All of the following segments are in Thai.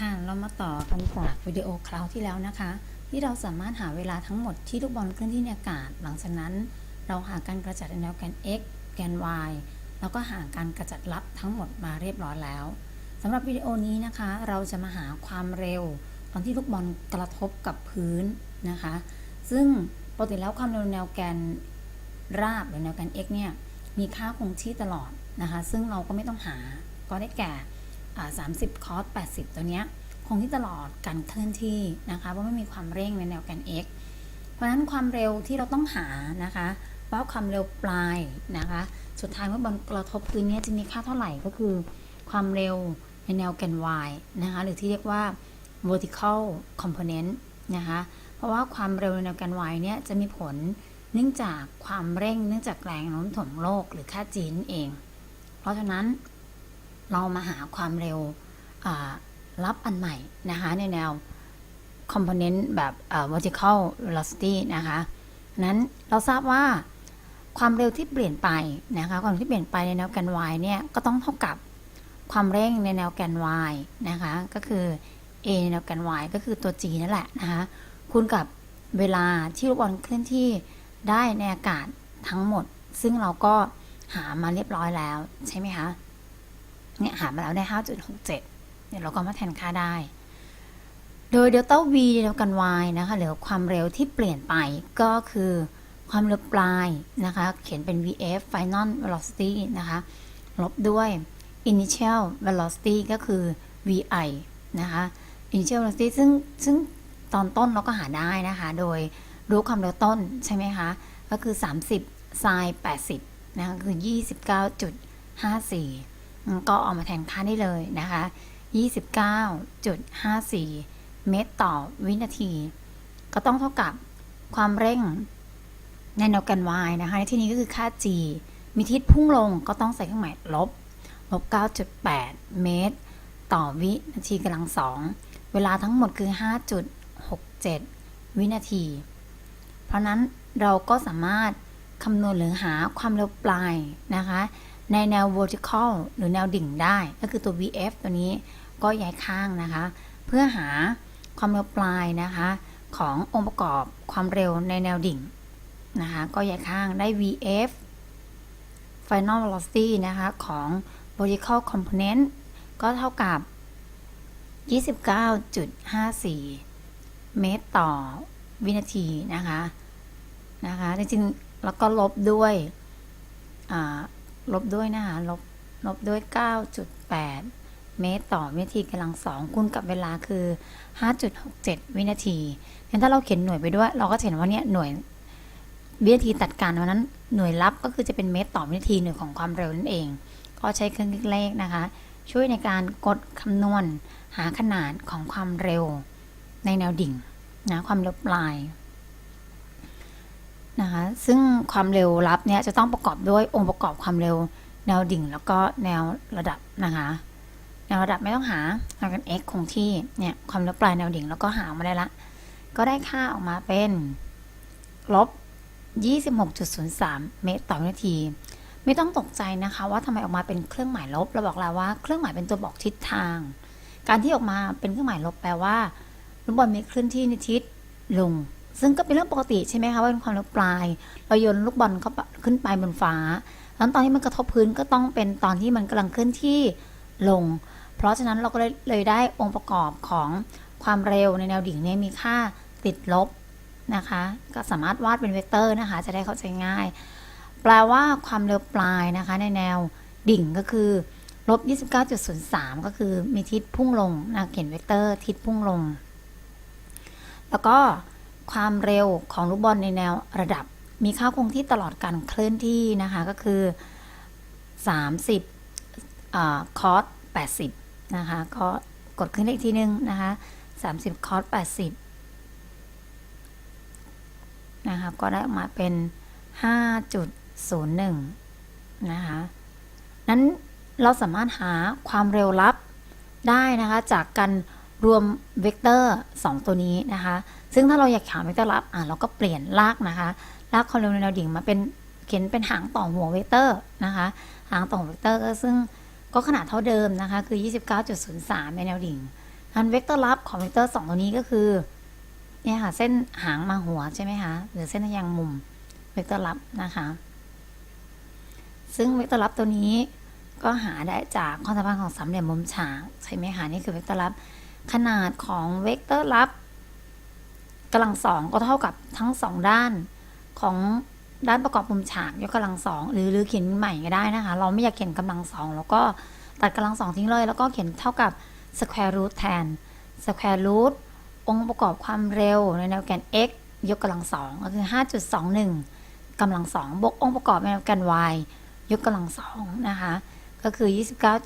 ค่ะเรามาต่อกันจากวิดีโอคราวที่แล้วนะคะ ที่เราสามารถหาเวลาทั้งหมดที่ลูกบอลเคลื่อนที่ในอากาศ หลังจากนั้น เราหาการกระจัดในแนวแกน x แกน y แล้วก็หาการกระจัดลับทั้งหมดมาเรียบร้อยแล้วสำหรับวิดีโอนี้นะคะ เราจะมาหาความเร็ว ตอนที่ลูกบอลกระทบกับพื้นนะคะ ซึ่งปกติแล้วความเร็วแนวแกนราบหรือแนวแกน x เนี่ยมีค่าคงที่ตลอดนะคะ ซึ่งเราก็ไม่ต้องหาก็ได้แก่ อ่า30คอส80ตัวเนี้ยคงที่ตลอดการเคลื่อนที่นะคะเพราะไม่มีความเร่งในแนวแกน x เพราะฉะนั้นความเร็วที่เราต้องหานะคะว่าความเร็วปลายนะคะ สุดท้ายเมื่อบอลกระทบพื้นนี้จะมีค่าเท่าไหร่ก็คือ ความเร็วในแนวแกน y นะคะหรือที่เรียกว่า vertical component นะคะเพราะว่าความเร็วในแนวแกน y เนี่ยจะมีผลเนื่องจากความเร่งเนื่องจากแรงโน้มถ่วงโลกหรือค่า g นั่นเอง เพราะฉะนั้น เรามาหาความเร็วรับอันใหม่นะคะในแนว component แบบ vertical velocity นะคะนั้นเราทราบว่าความเร็วที่เปลี่ยนไปนะคะความเร็วที่เปลี่ยนไปในแนวแกน y เนี่ย ก็ต้องเท่ากับความเร่งในแนวแกน y นะคะ ก็คือ a ในแนวแกน y ก็คือตัว g นั่นแหละนะคะคูณกับเวลาที่ลูกบอลเคลื่อนที่ได้ในอากาศทั้งหมด ซึ่งเราก็หามาเรียบร้อยแล้วใช่ไหมคะ เนี่ยหามาแล้วได้ 5.67เดี๋ยเราก็มาแทนค่าได้ โดยเดลต้า v เดียวกัน y นะคะหรือความเร็วที่เปลี่ยนไปก็คือความเร็วปลายนะคะ เขียนเป็น vf final velocity นะคะ ลบด้วย initial velocity ก็คือ vi นะคะ initial velocity ซึ่งซึ่งตอนต้นเราก็หาได้นะคะ โดยรู้ความเร็วต้นใช่ไหมคะ ก็คือ 30 sin 80 นะคะ คือ 29.54 ก็เอามาแทนค่าได้เลยนะคะ 29.54 เมตรต่อวินาที ก็ต้องเท่ากับความเร่งในแนวกัน y นะคะ ในที่นี้ก็คือค่า g มีทิศพุ่งลงก็ต้องใส่เครื่องหมายลบ ลบ 9.8 เมตร ต่อวินาทีกำลังสอง เวลาทั้งหมดคือ 5.67 วินาที เพราะนั้นเราก็สามารถคำนวณหรือหาความเร็วปลายนะคะ ในแนว vertical หรือแนวดิ่งได้ ก็คือตัว vf ตัวนี้ก็ย้ายข้างนะคะ เพื่อหาความเร็วปลายนะคะ ขององค์ประกอบความเร็วในแนวดิ่งนะคะ ก็ย้ายข้างได้ vf final velocity นะคะ ของ vertical component ก็เท่ากับ 29.54 เมตรต่อวินาทีนะคะนะคะจริงๆแล้วก็ลบด้วยอ่า ลบด้วยนะคะลบลบด้วย 9.8 เมตรต่อวินาทีกำลังสองคูณกับเวลาคือ 5.67 วินาทีงั้นถ้าเราเขียนหน่วยไปด้วย เราก็เห็นว่าเนี่ยหน่วยวินาทีตัดกันวันนั้นหน่วยรับก็คือจะเป็นเมตรต่อวินาทีหน่วยของความเร็วนั่นเอง ก็ใช้เครื่องคิดเลขนะคะ ช่วยในการกดคำนวณหาขนาดของความเร็วในแนวดิ่งนะความเร็วปลาย นะคะซึ่งความเร็วลับเนี่ยจะต้องประกอบด้วยองค์ประกอบความเร็วแนวดิ่ง แล้วก็แนวระดับนะคะแนวระดับไม่ต้องหาเอากัน x คงที่เนี่ยความเร็วปลายแนวดิ่งแล้วก็หามาได้ละ ก็ได้ค่าออกมาเป็นลบ26.03 เมตรต่อวินาที ไม่ต้องตกใจนะคะว่าทำไมออกมาเป็นเครื่องหมายลบเราบอกแล้วว่าเครื่องหมายเป็นตัวบอกทิศทาง การที่ออกมาเป็นเครื่องหมายลบแปลว่าลูกบอลมีเคลื่อนที่ในทิศลง ซึ่งก็เป็นเรื่องปกติใช่ไหมคะว่าเป็นความเร็วปลาย เราโยนลูกบอลเข้าขึ้นไปบนฟ้าแล้วตอนที่มันกระทบพื้นก็ต้องเป็นตอนที่มันกำลังเคลื่อนที่ลง เพราะฉะนั้นเราก็เลยเลยได้องค์ประกอบของความเร็วในแนวดิ่งเนี่ยมีค่าติดลบนะคะ ก็สามารถวาดเป็นเวกเตอร์นะคะ จะได้เข้าใจง่าย แปลว่าความเร็วปลายนะคะ ในแนวดิ่งก็คือลบ 29.03 ก็คือมีทิศพุ่งลงนะเขียนเวกเตอร์ทิศพุ่งลง แล้วก็ ความเร็วของลูกบอลในแนวระดับ มีค่าคงที่ตลอดการเคลื่อนที่นะคะก็คือ 30คอร์ส80 นะคะก็กดขึ้นอีกทีนึงนะคะ30 คอร์ส80 นะคะก็ได้ออกมาเป็น 5.01 นะคะนั้นเราสามารถหาความเร็วลับได้นะคะจากการ รวมเวกเตอร์ 2 ตัวนี้นะคะ ซึ่งถ้าเราอยากหาเวกเตอร์ลับอะเราก็เปลี่ยนลากนะคะ ลากความเร็วในแนวดิ่งมาเป็นเขียนเป็นหางต่อหัวเวกเตอร์นะคะ หางต่อเวกเตอร์ก็ซึ่งก็ขนาดเท่าเดิมนะคะ คือ 29.03ในแนวดิ่งอันเวกเตอร์ลับของเวกเตอร์สองตัวนี้ก็คือเนี่ยค่ะเส้นหางมาหัวใช่ไหมคะหรือเส้นทะแยงมุมเวกเตอร์ลับนะคะ ซึ่งเวกเตอร์ลับตัวนี้ก็หาได้จากความสัมพันธ์ของสามเหลี่ยมมุมฉากใช่ไหมคะนี่คือเวกเตอร์ลับ ขนาดของเวกเตอร์ลับกำลังสองก็เท่ากับทั้งสองด้านของด้านประกอบมุมฉากยกกำลังสองหรือหรือเขียนใหม่ก็ได้นะคะ เราไม่อยากเขียนกำลังสองแล้วก็ตัดกำลังสองทิ้งเลย แล้วก็เขียนเท่ากับ square root แทน square root องค์ประกอบความเร็วในแนวแกน x ยกกำลังสองก็คือ 5.21กำลังสองบวกองค์ประกอบในแนวแกน y ยกกำลังสองนะคะ ก็คือ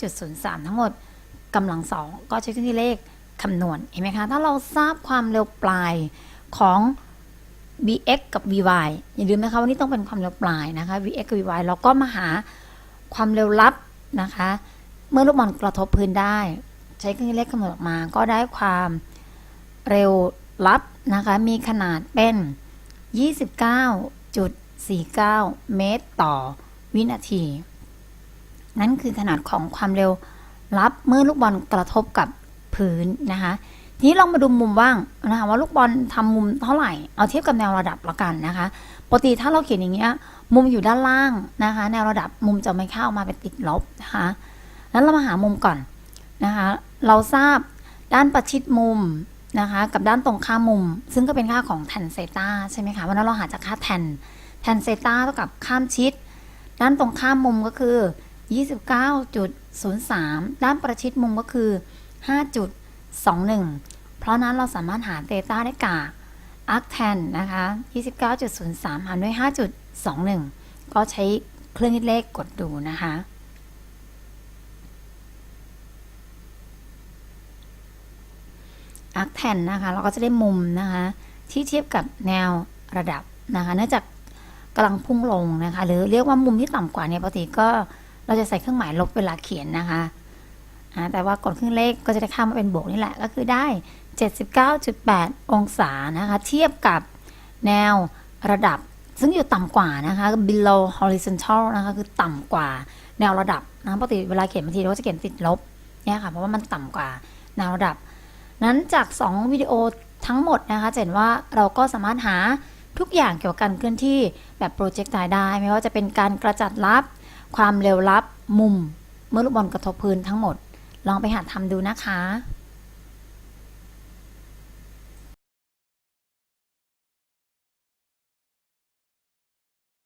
29.03 ทั้งหมดกำลังสองก็ใช้เครื่องที่เลข คำนวณเห็นไหมคะ ถ้าเราทราบความเร็วปลายของ bx กับ vy อย่าลืมนะคะว่านี่ต้องเป็นความเร็วปลายนะคะ vx กับ vy เราก็มาหาความเร็วลับนะคะ เมื่อลูกบอลกระทบพื้นได้ ใช้เครื่องเลขคำนวณออกมา ก็ได้ความเร็วลับนะคะ มีขนาดเป็น 29.49 เมตรต่อวินาที นั่นคือขนาดของความเร็วลับเมื่อลูกบอลกระทบกับ พื้นนะคะทีนี้ลองมาดูมุมบ้างนะคะว่าลูกบอลทำมุมเท่าไหร่เอาเทียบกับแนวระดับละกันนะคะปกติถ้าเราเขียนอย่างเงี้ยมุมอยู่ด้านล่างนะคะ แนวระดับมุมจะไม่เข้ามาเป็นติดลบนะคะแล้วเรามาหามุมก่อนนะคะเราทราบด้านประชิดมุมนะคะกับด้านตรงข้ามมุม ซึ่งก็เป็นค่าของแทนเซตาใช่ไหมคะวันนั้นเราหาจากค่าแทนแทนเซตาเท่ากับข้ามชิด ด้านตรงข้ามมุมก็คือ 29.03 ด้านประชิดมุมก็คือ 5.21 เพราะนั้นเราสามารถหาเตต้าได้กากอาร์คแทนนะคะ 29.03 หารด้วย 5.21 ก็ใช้เครื่องคิดเลขกดดูนะคะ อาร์คแทนนะคะ เราก็จะได้มุมนะคะ ที่เทียบกับแนวระดับนะคะ เนื่องจากกำลังพุ่งลงนะคะ หรือเรียกว่ามุมที่ต่ำกว่าเนี่ยปกติก็เราจะใส่เครื่องหมายลบเวลาเขียนนะคะ แต่ว่ากดเครื่องเลขก็จะได้ค่ามาเป็นบวกนี่แหละ ก็คือได้ 79.8 องศานะคะ เทียบกับแนวระดับซึ่งอยู่ต่ำกว่านะคะ below horizontal นะคะ คือต่ำกว่าแนวระดับนะปกติเวลาเขียนบางทีเราก็จะเขียนติดลบเนี่ยค่ะ เพราะว่ามันต่ำกว่าแนวระดับ นั้นจาก 2 วิดีโอทั้งหมดนะคะจะเห็นว่าเราก็สามารถหาทุกอย่างเกี่ยวกับการเคลื่อนที่แบบโปรเจกต์ได้ ไม่ว่าจะเป็นการกระจัดลับ ความเร็วลับ มุม เมื่อลูกบอลกระทบพื้นทั้งหมด ลองไปหาทำดูนะคะ